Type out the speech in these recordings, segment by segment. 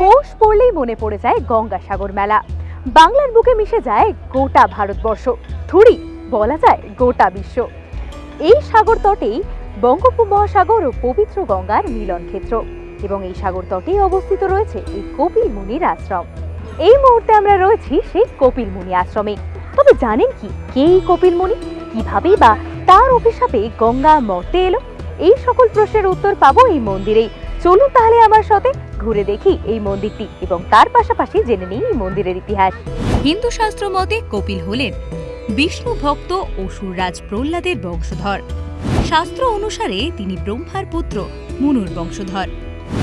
পৌষ পড়লেই মনে পড়ে যায় গঙ্গাসাগর মেলা। বাংলার বুকে মিশে যায় গোটা ভারতবর্ষ। থুড়ি বলা যায় গোটা বিশ্ব। এই সাগর তটেই বঙ্গোপমহাসাগর ও পবিত্র গঙ্গার মিলন ক্ষেত্র। এবং এই সাগর তটেই অবস্থিত রয়েছে এই কপিল মুনির আশ্রম। এই মুহূর্তে আমরা রয়েছি সেই কপিল মুনি আশ্রমে। তবে জানেন কি কে এই কপিল মুনি? কিভাবেই বা তার অভিশাপে গঙ্গা মর্তে এলো? এই সকল প্রশ্নের উত্তর পাবো এই মন্দিরেই। চলুন তাহলে আমার সাথে ঘুরে দেখি এই মন্দিরটি এবং তার পাশাপাশি জেনে নিই এই মন্দিরের ইতিহাস। হিন্দু শাস্ত্র মতে কপিল হলেন বিষ্ণু ভক্ত অসুররাজ প্রহ্লাদের বংশধর। শাস্ত্র অনুসারে তিনি ব্রহ্মার পুত্র, মুনুর বংশধর।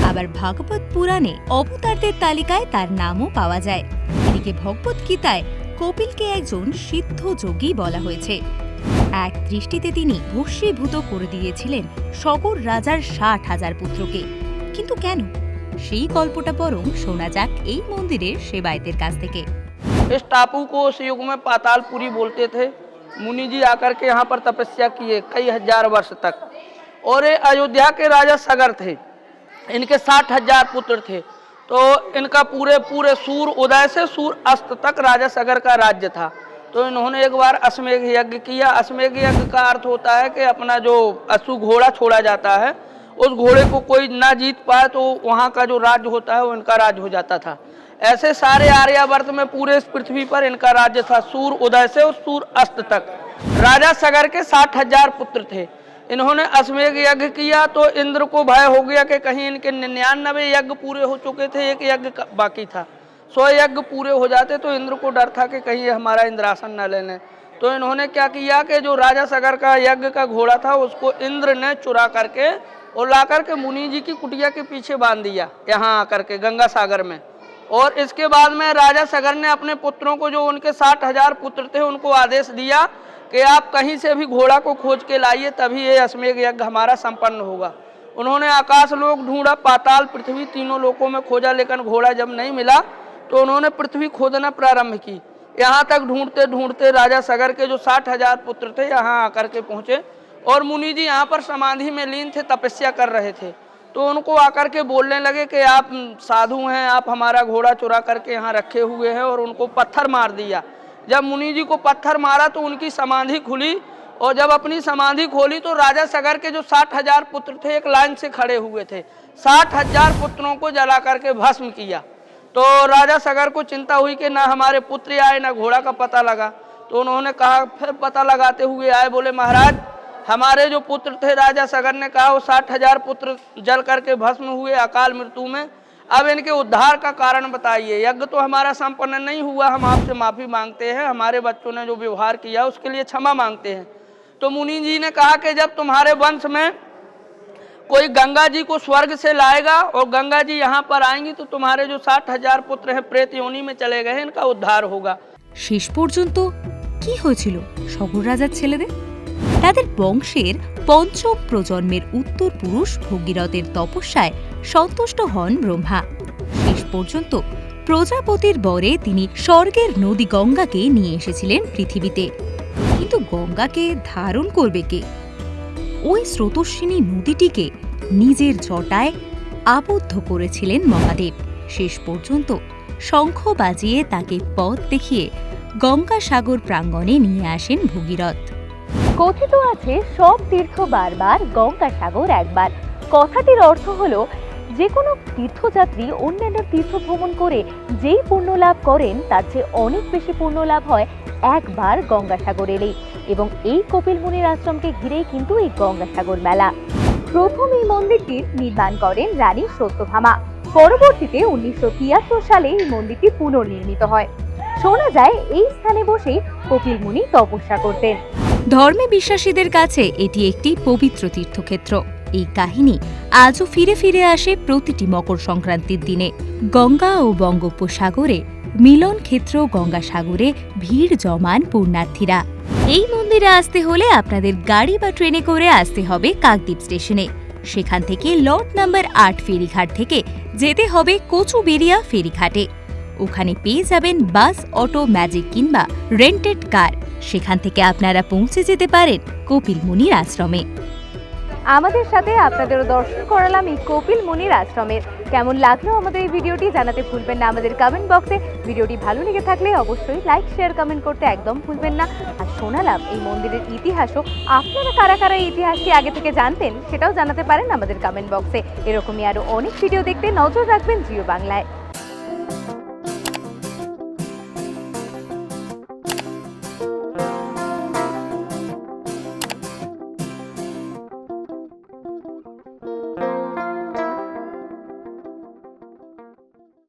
আবার ভাগবত পুরাণে অবতারদের তালিকায় তার নামও পাওয়া যায়। এদিকে ভগবত গীতায় কপিলকে একজন সিদ্ধ যোগী বলা হয়েছে। এক দৃষ্টিতে তিনি ভস্মীভূত করে দিয়েছিলেন সগর রাজার ষাট হাজার পুত্রকে। কিন্তু কেন সেই গল্পটা বরং শোনা যাক এই মন্দিরের সেবায়তের কাছ থেকে इस टापू को उस युग में पातालपुरी बोलते थे मुनि जी आकर के यहाँ पर तपस्या किए कई हजार वर्ष तक और ये अयोध्या के राजा सगर थे इनके साठ हजार पुत्र थे तो इनका पूरे पूरे सूर उदय से सूर अस्त तक राजा सगर का राज्य था तो इन्होंने एक बार अश्वमेघ यज्ञ किया अश्वमेघ यज्ञ का अर्थ होता है कि अपना जो अश्व घोड़ा छोड़ा जाता है उस घोड़े को कोई ना जीत पाए तो वहाँ का जो राज्य होता है वो इनका राज्य हो जाता था। ऐसे सारे आर्यावर्त में पूरे इस पृथ्वी पर इनका राज्य था, सूर उदय से और सूर अस्त तक। राजा सगर के साठ हज़ार पुत्र थे। इन्होंने अश्वमेघ यज्ञ किया तो इंद्र को भय हो गया कि कहीं इनके निन्यानवे यज्ञ पूरे हो चुके थे, एक यज्ञ बाकी था। सौ यज्ञ पूरे हो जाते तो इंद्र को डर था कि कहीं हमारा इंद्रासन न ले लें तो इन्होंने क्या किया कि जो राजा सगर का यज्ञ का घोड़ा था, उसको इंद्र ने चुरा करके और ला करके मुनि जी की कुटिया के पीछे बाँध दिया यहाँ आकर के गंगा सागर में। और इसके बाद में राजा सगर ने अपने पुत्रों को जो उनके साठ हज़ार पुत्र थे, उनको आदेश दिया कि आप कहीं से भी घोड़ा को खोज के लाइए, तभी ये अश्वमेघ यज्ञ हमारा संपन्न होगा। उन्होंने आकाश लोक, ढूंढा, पाताल, पृथ्वी तीनों लोकों में खोजा, लेकिन घोड़ा जब नहीं मिला तो उन्होंने पृथ्वी खोदना प्रारंभ की। यहाँ तक ढूंढते ढूंढते राजा सगर के जो साठ हज़ार पुत्र थे, यहाँ आकर के पहुँचे। और मुनि जी यहाँ पर समाधि में लीन थे, तपस्या कर रहे थे। तो उनको आकर के बोलने लगे कि आप साधु हैं, आप हमारा घोड़ा चुरा करके यहाँ रखे हुए हैं और उनको पत्थर मार दिया। जब मुनि जी को पत्थर मारा तो उनकी समाधि खुली और जब अपनी समाधि खोली तो राजा सगर के जो साठ हज़ार पुत्र थे, एक लाइन से खड़े हुए थे। साठ हज़ार पुत्रों को जला करके भस्म किया। तो राजा सगर को चिंता हुई कि ना हमारे पुत्र आए, ना घोड़ा का पता लगा। तो उन्होंने कहा, फिर पता लगाते हुए आए, बोले, महाराज हमारे जो पुत्र थे राजा सगर ने कहा वो साठ हजार पुत्र जल करके भस्म हुए अकाल मृत्यु में अब इनके उद्धार का कारण बताइए यज्ञ तो हमारा संपन्न नहीं हुआ हम आपसे माफी मांगते हैं हमारे बच्चों ने जो व्यवहार किया उसके लिए क्षमा मांगते हैं तो मुनि जी ने कहा कि जब तुम्हारे वंश में कोई गंगा जी को स्वर्ग से लाएगा और गंगा जी यहाँ पर आएंगी तो तुम्हारे जो साठ हजार पुत्र हैं प्रेत योनि में चले गए हैं इनका उद्धार होगा শেষ পর্যন্ত কি হয়েছিল সগর রাজার ছেলেদের তাদের বংশের পঞ্চম প্রজন্মের উত্তর পুরুষ ভগীরথের তপস্যায় সন্তুষ্ট হন ব্রহ্মা। শেষ পর্যন্ত প্রজাপতির বরে তিনি স্বর্গের নদী গঙ্গাকে নিয়ে এসেছিলেন পৃথিবীতে। কিন্তু গঙ্গাকে ধারণ করবে কে? ওই স্রোতস্বিনী নদীটিকে নিজের জটায় আবদ্ধ করেছিলেন মহাদেব। শেষ পর্যন্ত শঙ্খ বাজিয়ে তাকে পথ দেখিয়ে গঙ্গাসাগর প্রাঙ্গণে নিয়ে আসেন ভগীরথ। কথিত আছে, সব তীর্থ বারবার গঙ্গাসাগর একবার। কথাটির অর্থ হলো যে কোনো তীর্থযাত্রী অন্যান্য তীর্থ ভ্রমণ করে যেই পুণ্য লাভ করেন, তার চেয়ে অনেক বেশি পুণ্য লাভ হয় একবার গঙ্গাসাগর এলেই। এবং এই কপিল মুনির আশ্রমকে ঘিরেই কিন্তু এই গঙ্গাসাগর মেলা। প্রথম এই মন্দিরটির নির্মাণ করেন রানী সত্যভামা পরবর্তীতে উনিশশো তিয়াত্তর সালে এই মন্দিরটি পুনর্নির্মিত হয়। শোনা যায়, এই স্থানে বসেই কপিল মুনি তপস্যা করতেন। ধর্মে বিশ্বাসীদের কাছে এটি একটি পবিত্র তীর্থক্ষেত্র। এই কাহিনী আজও ফিরে ফিরে আসে প্রতিটি মকর সংক্রান্তির দিনে। গঙ্গা ও বঙ্গোপসাগরে মিলন ক্ষেত্র গঙ্গাসাগরে ভিড় জমান পুণ্যার্থীরা। এই মন্দিরে আসতে হলে আপনাদের গাড়ি বা ট্রেনে করে আসতে হবে কাকদ্বীপ স্টেশনে। সেখান থেকে লট নাম্বার আট ফেরিঘাট থেকে যেতে হবে কচুবেরিয়া ফেরিঘাটে। ওখানে পেয়ে যাবেন বাস, অটো, ম্যাজিক কিংবা রেন্টেড কার সেখান থেকে আপনারা পৌঁছে যেতে পারেন কপিল মুনির আশ্রমে। আমাদের সাথে আপনাদেরও দর্শন করালাম এই কপিল মুনির আশ্রমের কেমন লাগল আমাদের এই ভিডিওটি জানাতে ভুলবেন না আমাদের কমেন্ট বক্সে ভিডিওটি ভালো লেগে থাকলে অবশ্যই লাইক শেয়ার কমেন্ট করতে একদম ভুলবেন না। আর শোনালাম এই মন্দিরের ইতিহাসও। আপনারা কারা কারা এই ইতিহাসটি আগে থেকে জানতেন সেটাও জানাতে পারেন আমাদের কমেন্ট বক্সে এরকমই আরও অনেক ভিডিও দেখতে নজর রাখবেন জিও বাংলায়।